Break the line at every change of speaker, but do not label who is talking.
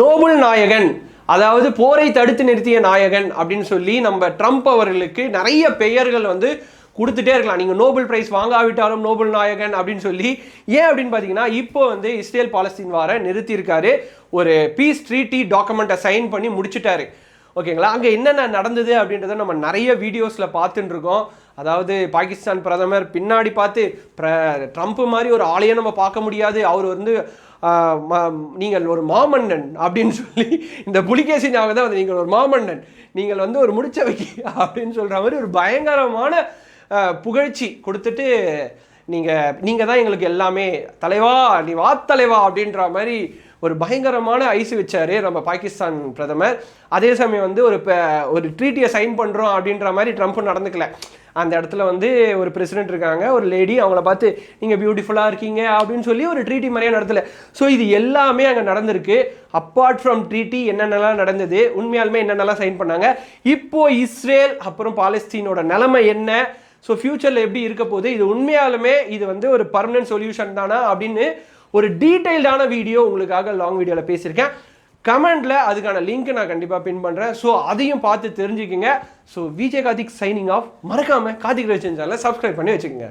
Nobel நாயகன் அதாவது போரை தடுத்து நிறுத்திய நாயகன் அப்படின்னு சொல்லி நம்ம ட்ரம்ப் அவர்களுக்கு நிறைய பெயர்கள் வந்து கொடுத்துட்டே இருக்கலாம். நீங்கள் நோபல் பிரைஸ் வாங்காவிட்டாலும் நோபல் நாயகன் அப்படின்னு சொல்லி ஏன் அப்படின்னு பார்த்தீங்கன்னா இப்போ வந்து இஸ்ரேல் பாலஸ்தீன் வார நிறுத்தியிருக்காரு. ஒரு பீஸ் ட்ரீட்டி டாக்குமெண்ட்டை சைன் பண்ணி முடிச்சிட்டாரு. ஓகேங்களா? அங்கே என்னென்ன நடந்தது அப்படின்றத நம்ம நிறைய வீடியோஸில் பார்த்துட்டு இருக்கோம் அதாவது பாகிஸ்தான் பிரதமர் பின்னாடி பார்த்து ட்ரம்ப் மாதிரி ஒரு ஆளையே நம்ம பார்க்க முடியாது. அவர் வந்து நீங்கள் ஒரு மாமன்னன் அப்படின்னு சொல்லி இந்த புலிகேசி ஞாபகம் தான் வந்து நீங்கள் ஒரு மாமன்னன் நீங்கள் வந்து ஒரு முடிச்ச வைக்கி அப்படின்னு சொல்கிற மாதிரி ஒரு பயங்கரமான புகழ்ச்சி கொடுத்துட்டு நீங்கள் நீங்கள் தான் எங்களுக்கு எல்லாமே தலைவா நீ வா தலைவா அப்படின்ற மாதிரி ஒரு பயங்கரமான ஐஸ் வச்சார் நம்ம பாகிஸ்தான் பிரதமர். அதே சமயம் வந்து ஒரு இப்போ ஒரு ட்ரீட்டியை சைன் பண்ணுறோம் அப்படின்ற மாதிரி ட்ரம்ப் நடந்துக்கல. அந்த இடத்துல வந்து ஒரு பிரசிடென்ட் இருக்காங்க ஒரு லேடி அவங்கள பார்த்து நீங்கள் பியூட்டிஃபுல்லாக இருக்கீங்க அப்படின்னு சொல்லி ஒரு ட்ரீட்டி மாதிரியே நடத்தல. ஸோ இது எல்லாமே அங்கே நடந்திருக்கு. அப்பார்ட் ஃப்ரம் ட்ரீட்டி என்னென்னலாம் நடந்தது உண்மையாலுமே என்னென்னலாம் சைன் பண்ணாங்க. இப்போ இஸ்ரேல் அப்புறம் பாலஸ்தீனோட நிலைமை என்ன? ஸோ ஃப்யூச்சரில் எப்படி இருக்க போகுது? இது உண்மையாலுமே இது வந்து ஒரு பர்மனன்ட் சொல்யூஷன் தானா? அப்படின்னு ஒரு டீட்டெயில்டான வீடியோ உங்களுக்காக லாங் வீடியோவில் பேசியிருக்கேன். கமெண்டில் அதுக்கான லிங்க் நான் கண்டிப்பாக பின் பண்ணுறேன் ஸோ அதையும் பார்த்து தெரிஞ்சுக்கோங்க. So Vijay Karthik signing off மறக்காமல் கார்த்திக் ரவிச்சன் சேனலை சப்ஸ்கிரைப் பண்ணி வச்சுக்கோங்க.